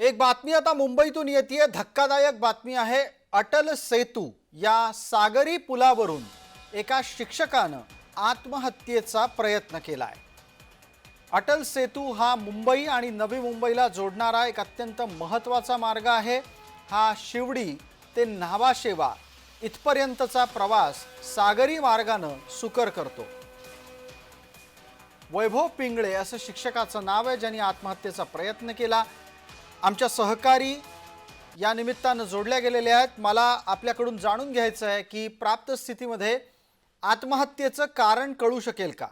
एक बातमी आता मुंबईतून येते धक्कादायक बातमी आहे. अटल सेतू या सागरी पुलावरून एका शिक्षकानं आत्महत्येचा प्रयत्न केला आहे अटल सेतू हा मुंबई आणि नवी मुंबईला जोडणारा एक अत्यंत महत्त्वाचा मार्ग आहे. हा शिवडी ते न्हावाशेवा इथपर्यंतचा प्रवास सागरी मार्गानं सुकर करतो. वैभव पिंगळे असं शिक्षकाचं नाव आहे ज्यांनी आत्महत्येचा प्रयत्न केला. आमच्या सहकारी या निमित्तानं जोडल्या गेलेल्या आहेत. मला आपल्याकडून जाणून घ्यायचं आहे की प्राप्त स्थितीमध्ये आत्महत्येचं कारण कळू शकेल का?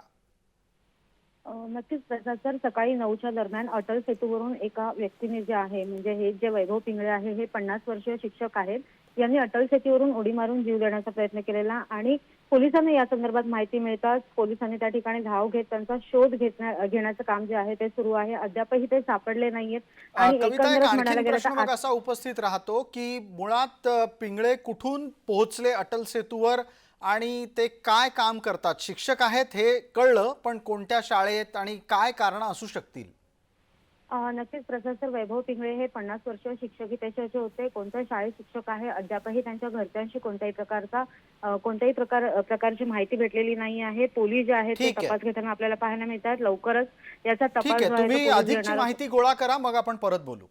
नक्कीच सर सकाळी नऊच्या दरम्यान अटल सेतूवरून एका व्यक्तीने जे आहे म्हणजे हे जे वैभव पिंगळे आहे हे पन्नास वर्षीय शिक्षक आहेत. यांनी अटल सेतूवरून उडी मारून जीव देण्याचा प्रयत्न केलेला आणि पोलिसांना या संदर्भात माहिती मिळताच पोलिसांनी त्या ठिकाणी धाव घेत त्यांचा शोध घेण्याचं काम जे आहे ते सुरू आहे. अद्यापही ते सापडले नाहीयेत. आणि असा उपस्थित राहतो की मुळात पिंगळे कुठून पोहोचले अटल सेतूवर आणि ते काय काम करतात? शिक्षक आहेत हे कळलं पण कोणत्या शाळेत आणि काय कारण असू शकतील? नक्कीच प्रसाद सर वैभव पिंगळे हे पन्नास वर्षीय शिक्षक पेशाचे होते कोणत्या शाळेत शिक्षक आहे अद्यापही त्यांच्या घरच्यांशी कोणत्याही प्रकारचा कोणत्याही प्रकार प्रकारची माहिती भेटलेली नाही आहे. पोलीस जे आहेत ते. तपास घेताना आपल्याला पाहायला मिळतात. लवकरच याचा तपास माहिती गोळा करा मग आपण परत बोलू.